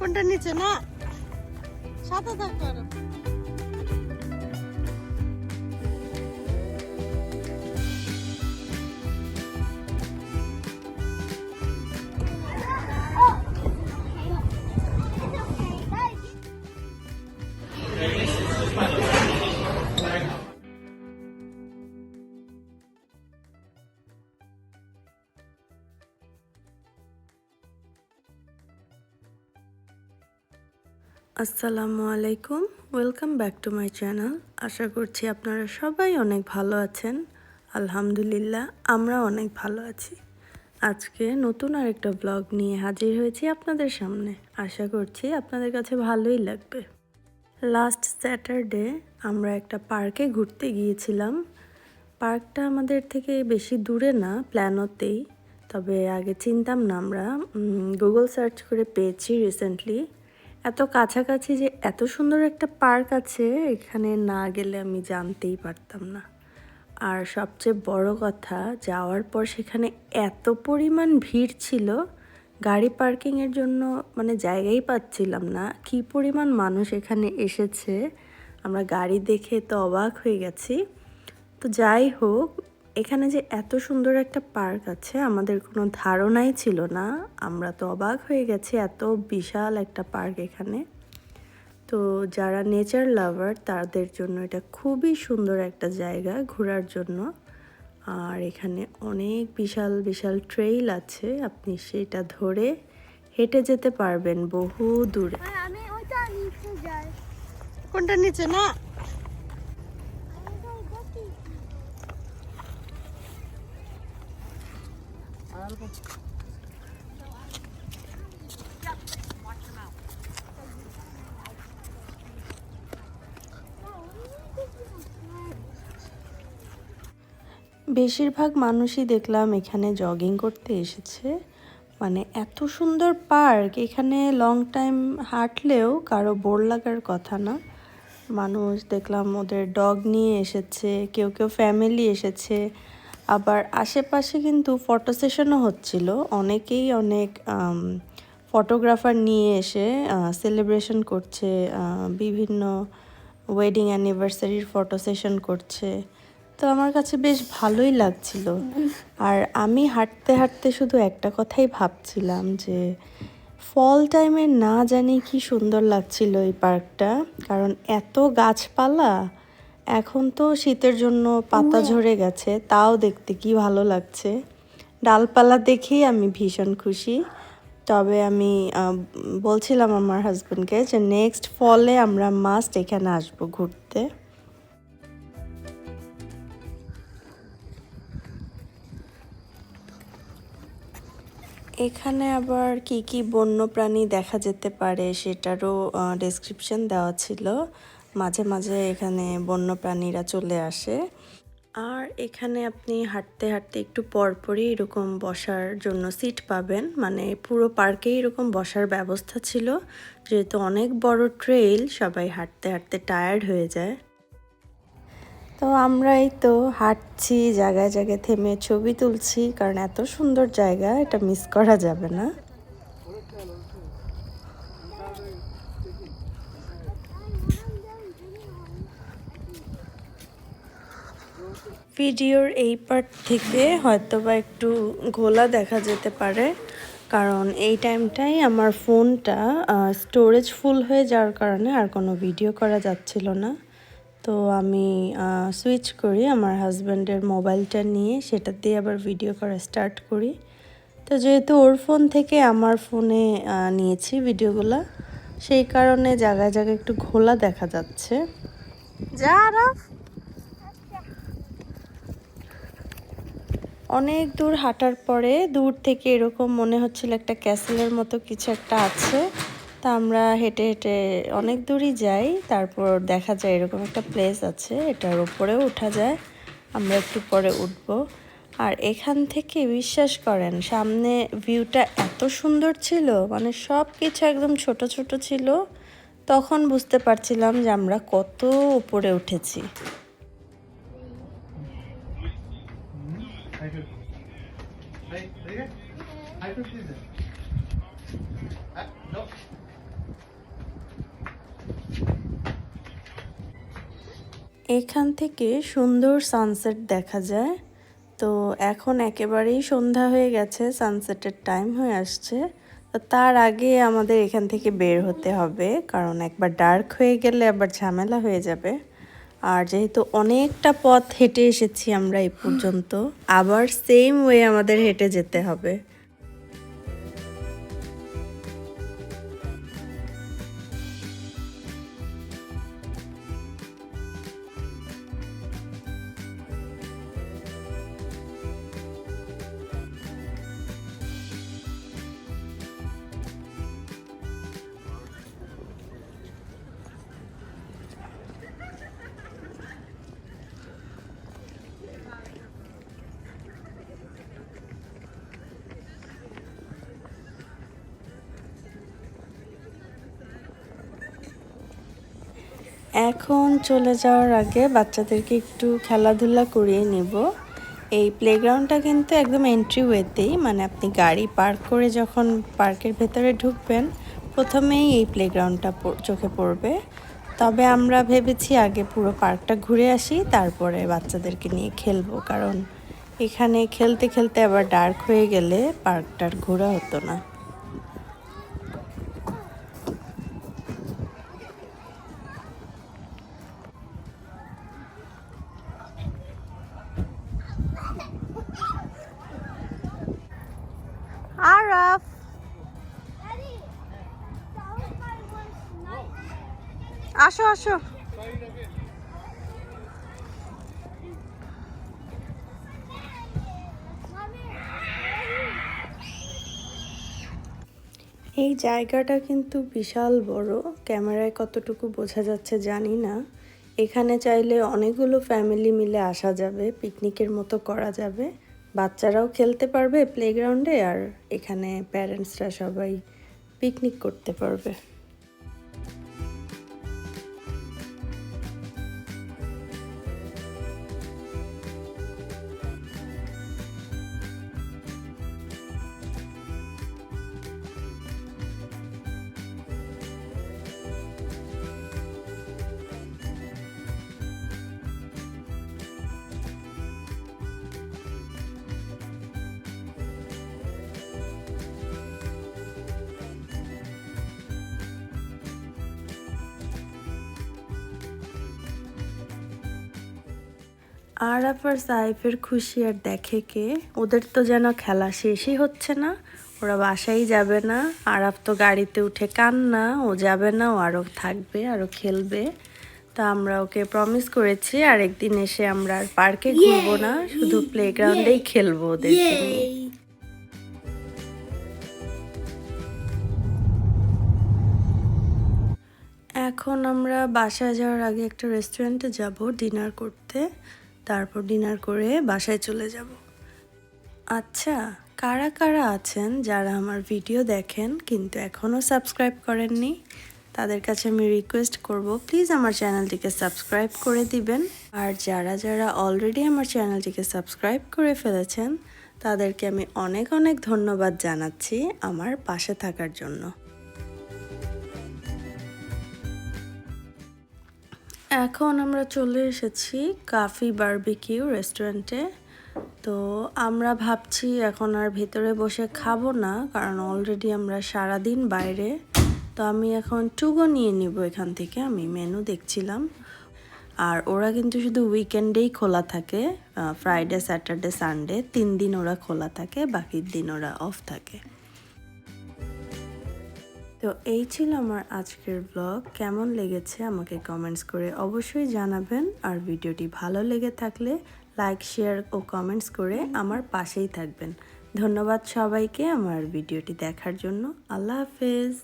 কোনটা নিচে না? সাথে থাকো আসসালামু আলাইকুম। Welcome back to my channel আশা করছি আপনারা সবাই অনেক ভালো আছেন। আলহামদুলিল্লাহ, আমরা অনেক ভালো আছি। আজকে নতুন আরেকটা ব্লগ নিয়ে হাজির হয়েছি আপনাদের সামনে। আশা করছি আপনাদের কাছে ভালোই লাগবে। লাস্ট স্যাটারডে আমরা একটা পার্কে ঘুরতে গিয়েছিলাম। পার্কটা আমাদের থেকে বেশি দূরে না প্ল্যানোতেই তবে আগে চিনতাম না আমরা। গুগল সার্চ করে পেয়েছি রিসেন্টলি এত কাছাকাছি যে এত সুন্দর একটা পার্ক আছে, এখানে না গেলে আমি জানতেই পারতাম না। আর সবচেয়ে বড় কথা, যাওয়ার পর সেখানে এত পরিমাণ ভিড় ছিল, গাড়ি পার্কিংয়ের জন্য মানে জায়গাই পাচ্ছিলাম না। কি পরিমাণ মানুষ এখানে এসেছে, আমরা গাড়ি দেখে তো অবাক হয়ে গেছি। তো যাই হোক এখানে যে এত সুন্দর একটা পার্ক আছে আমাদের কোনো ধারণাই ছিল না। আমরা তো অবাক হয়ে গেছি এত বিশাল একটা পার্ক এখানে। তো যারা নেচার লাভার তাদের জন্য এটা খুবই সুন্দর একটা জায়গা ঘোরার জন্য। আর এখানে অনেক বিশাল বিশাল ট্রেইল আছে আপনি সেটা ধরে হেঁটে যেতে পারবেন বহু দূরে। আমি ওইটা নিচে যাই। কোনটা নিচে? না আমি তো দেখি বেশিরভাগ মানুষই দেখলাম এখানে জগিং করতে এসেছে। মানে এত সুন্দর পার্ক এখানে লং টাইম হাঁটলেও কারও বোর লাগার কথা না। মানুষ দেখলাম ওদের ডগ নিয়ে এসেছে, কেউ কেউ ফ্যামিলি এসেছে। আবার আশেপাশে কিন্তু ফটো সেশনও হচ্ছিল। অনেকেই অনেক ফটোগ্রাফার নিয়ে এসে সেলিব্রেশন করছে বিভিন্ন ওয়েডিং অ্যানিভার্সারির ফটো সেশন করছে। তো আমার কাছে বেশ ভালোই লাগছিল। আর আমি হাঁটতে হাঁটতে শুধু একটা কথাই ভাবছিলাম যে ফল টাইমে না জানি কি সুন্দর লাগছিল এই পার্কটা কারণ এত গাছপালা এখন তো শীতের জন্য পাতা ঝরে গেছে তাও দেখতে কি ভালো লাগছে। ডালপালা দেখেই আমি ভীষণ খুশি। তবে আমি বলছিলাম আমার হাজব্যান্ডকে যে নেক্সট ফলে আমরা মাস্ট এখানে আসব ঘুরতে। এখানে আবার কি কি বন্য প্রাণী দেখা যেতে পারে সেটারও ডেসক্রিপশন দেওয়া ছিল। মাঝে মাঝে এখানে বন্য প্রাণীরা চলে আসে। আর এখানে আপনি হাঁটতে হাঁটতে একটু পরপরই এরকম বসার জন্য সিট পাবেন। মানে পুরো পার্কেই এরকম বসার ব্যবস্থা ছিল। যেহেতু অনেক বড় ট্রেইল, সবাই হাঁটতে হাঁটতে টায়ার্ড হয়ে যায়। তো আমরাই তো হাঁটছি, জায়গায় জায়গায় থেমে ছবি তুলছি, কারণ এত সুন্দর জায়গা, এটা মিস করা যাবে না। ভিডিওর এই পার্ট থেকে হয়তো বা একটু ঘোলা দেখা যেতে পারে। কারণ এই টাইমটাই আমার ফোনটা স্টোরেজ ফুল হয়ে যাওয়ার কারণে আর কোনো ভিডিও করা যাচ্ছিল না। তো আমি সুইচ করি, আমার হাজব্যান্ডের মোবাইলটা নিয়ে, সেটা দিয়ে আবার ভিডিও করা স্টার্ট করি। তো যেহেতু ওর ফোন থেকে আমার ফোনে নিয়েছি ভিডিওগুলো সেই কারণে জায়গায় জায়গায় একটু ঘোলা দেখা যাচ্ছে। যা অনেক দূর হাঁটার পরে দূর থেকে এরকম মনে হচ্ছিল একটা ক্যাসেলের মতো কিছু একটা আছে। তা আমরা হেঁটে হেঁটে অনেক দূরই যাই, তারপর দেখা যায় এরকম একটা প্লেস আছে, এটার উপরেও ওঠা যায়। আমরা একটু পরে উঠব। আর এখান থেকে বিশ্বাস করেন, সামনে ভিউটা এত সুন্দর ছিল মানে সব কিছু একদম ছোট ছোট ছিল, তখন বুঝতে পারছিলাম যে আমরা কত উপরে উঠেছি। I that. No. এখান থেকে সুন্দর সানসেট দেখা যায় তো এখন একেবারেই সন্ধ্যা হয়ে গেছে সানসেটের টাইম হয়ে আসছে তো তার আগে আমাদের এখান থেকে বের হতে হবে, কারণ একবার ডার্ক হয়ে গেলে আবার ঝামেলা হয়ে যাবে আর যেহেতু অনেকটা পথ হেঁটে এসেছি আমরা এই পর্যন্ত, আবার সেম ওয়ে আমাদের হেঁটে যেতে হবে এখন চলে যাওয়ার আগে বাচ্চাদেরকে একটু খেলাধুলা করিয়ে নিব। এই প্লেগ্রাউন্ডটা কিন্তু একদম এন্ট্রি ওয়েতেই মানে আপনি গাড়ি পার্ক করে যখন পার্কের ভেতরে ঢুকবেন, প্রথমেই এই প্লেগ্রাউন্ডটা চোখে পড়বে। তবে আমরা ভেবেছি আগে পুরো পার্কটা ঘুরে আসি, তারপরে বাচ্চাদেরকে নিয়ে খেলব, কারণ এখানে খেলতে খেলতে আবার ডার্ক হয়ে গেলে পার্কটার ঘোরা হতো না। Night. আসো আসো। এই জায়গাটা কিন্তু বিশাল বড়। ক্যামেরায় কতটুকু বোঝা যাচ্ছে জানি না। এখানে চাইলে অনেকগুলো ফ্যামিলি মিলে আসা যাবে পিকনিকের মতো করা যাবে। বাচ্চারাও খেলতে পারবে প্লেগ্রাউন্ডে আর এখানে প্যারেন্টসরা সবাই পিকনিক করতে পারবে। আরাফ আর সাইফের খুশি আর দেখে কে? ওদের তো যেন খেলা শেষই হচ্ছে না। ওরা বাসায় যাবে না। আরাফ তো গাড়িতে উঠে কান্না। ও যাবে না ও আরও থাকবে আরও খেলবে। তা আমরা ওকে প্রমিস করেছি আর একদিন এসে আমরা আর পার্কে ঘুরবো না। শুধু প্লেগ্রাউন্ডেই খেলব ওদের নিয়ে এখন আমরা বাসায় যাওয়ার আগে একটা রেস্টুরেন্টে যাব ডিনার করতে। তারপর ডিনার করে বাসায় চলে যাব। আচ্ছা কারা কারা আছেন যারা আমার ভিডিও দেখেন কিন্তু এখনও সাবস্ক্রাইব করেননি? তাদের কাছে আমি রিকোয়েস্ট করব প্লিজ আমার চ্যানেলটিকে সাবস্ক্রাইব করে দিবেন। আর যারা যারা অলরেডি আমার চ্যানেলটিকে সাবস্ক্রাইব করে ফেলেছেন, তাদেরকে আমি অনেক অনেক ধন্যবাদ জানাচ্ছি আমার পাশে থাকার জন্য। এখন আমরা চলে এসেছি কাফি বারবিকিউ রেস্টুরেন্টে। তো আমরা ভাবছি এখন আর ভেতরে বসে খাব না, কারণ অলরেডি আমরা সারাদিন বাইরে। তো আমি এখন টুগো নিয়ে নিব এখান থেকে, আমি মেনু দেখছিলাম। আর ওরা কিন্তু শুধু উইকেন্ডেই খোলা থাকে ফ্রাইডে স্যাটারডে সানডে তিন দিন ওরা খোলা থাকে, বাকির দিন ওরা অফ থাকে। তো এই ছিল আমার আজকের ব্লগ কেমন লেগেছে আমাকে কমেন্টস করে অবশ্যই জানাবেন। আর ভিডিওটি ভালো লেগে থাকলে লাইক শেয়ার ও কমেন্টস করে আমার পাশেই থাকবেন। ধন্যবাদ সবাইকে আমার ভিডিওটি দেখার জন্য। আল্লাহ হাফেজ।